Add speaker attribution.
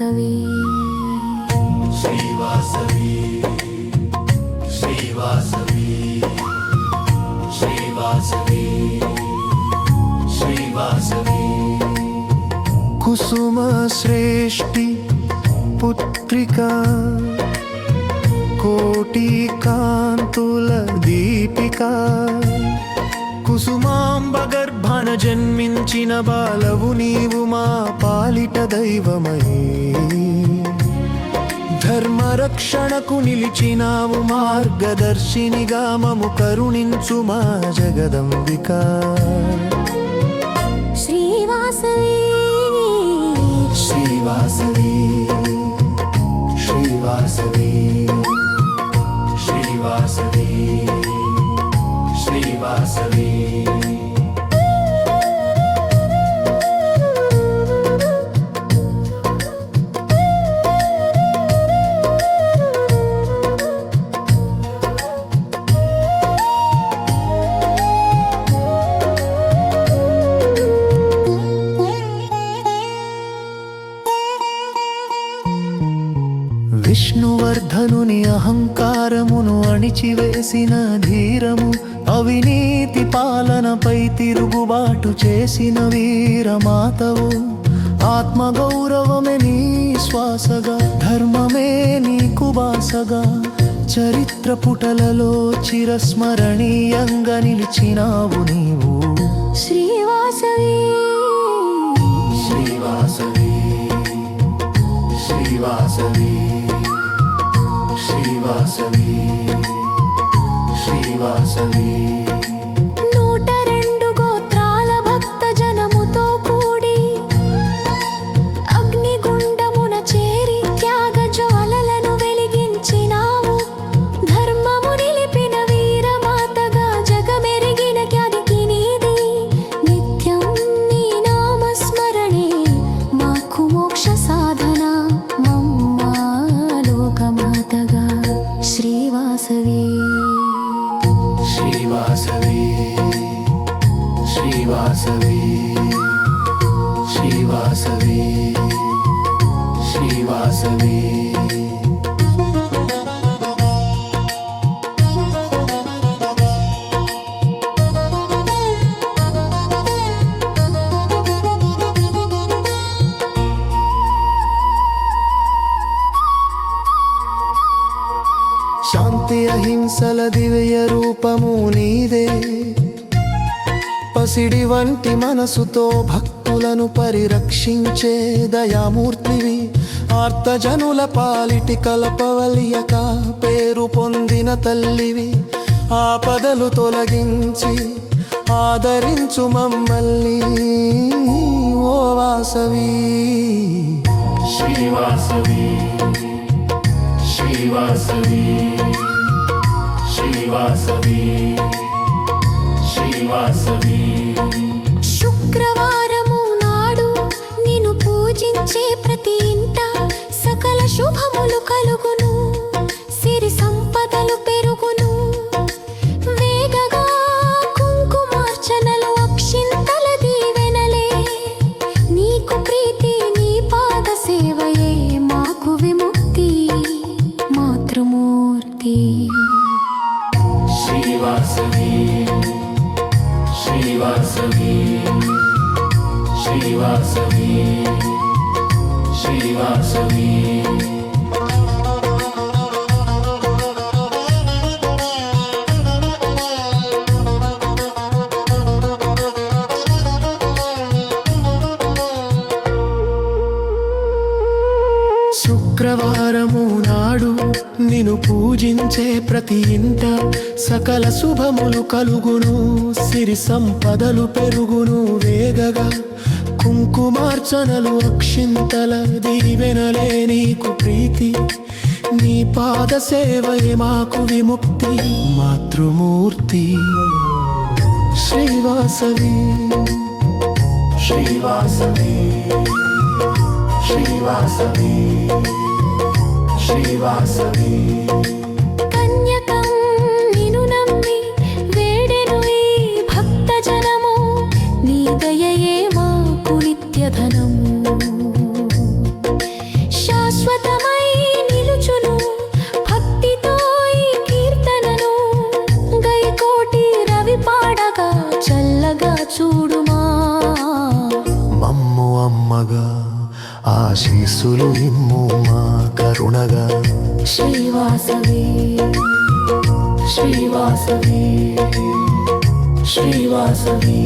Speaker 1: శ్రీవాసవి
Speaker 2: శ్రీవాసవి శ్రీవాసవి శ్రీవాసవి శ్రీవాసవి
Speaker 3: కుసుమ శ్రేష్ఠి పుత్రిక కోటి గర్భాన జన్మించిన బాలవు నీవు మా పాలిట దైవమై. ధర్మరక్షణకు నిలిచినావు మార్గదర్శినిగా మము కరుణించు మా జగదంబిక.
Speaker 1: శ్రీవాసవి.
Speaker 2: శ్రీవాసవి.
Speaker 3: అణిచివేసిన ధీరము అవినీతి పాలనపై తిరుగుబాటు చేసిన వీరమాతవు. ఆత్మగౌరవమే నీ శ్వాసగా ధర్మమే నీకు బాసగా చరిత్ర పుటలలో చిరస్మరణీయంగా నిలిచినావు నీవు.
Speaker 1: శ్రీవాసవి.
Speaker 2: శ్రీవాసవి. శ్రీవాసవి. శ్రీవాసవి. శ్రీవాసవి
Speaker 1: శ్రీవాసవి
Speaker 2: శ్రీవాసవి శ్రీవాసవి.
Speaker 3: శాంతి అహింసల దివ్య రూపము నీదే. పసిడి వంటి మనసుతో భక్తులను పరిరక్షించే దయామూర్తివి. ఆర్తజనుల పాలిటి కలపవలియక పేరు పొందిన తల్లివి. ఆపదలు తొలగించి ఆదరించు మమ్మల్ని ఓ వాసవి.
Speaker 2: శ్రీవాసవి శ్రీవాసవి శ్రీవాసవి శ్రీవాసవి. శ్రీవాసవి శ్రీవాసవి
Speaker 3: శుక్రవారము నాడు నిను పూజించే ప్రతి ఇంట సకల శుభములు కలుగును సిరి సంపదలు పెరుగును వేగగా. కుమార్చనలు అక్షింతల దీవెనలే నీకు ప్రీతి. నీ పాద సేవయే మాకు విముక్తి. మాతృమూర్తి. శ్రీవాసవి.
Speaker 2: శ్రీవాసవి. శ్రీవాసవి. శ్రీవాసవి.
Speaker 3: ఆశీస్సులు ఇమ్ము మా కరుణగా.
Speaker 2: శ్రీవాసవి శ్రీవాసవి శ్రీవాసవి.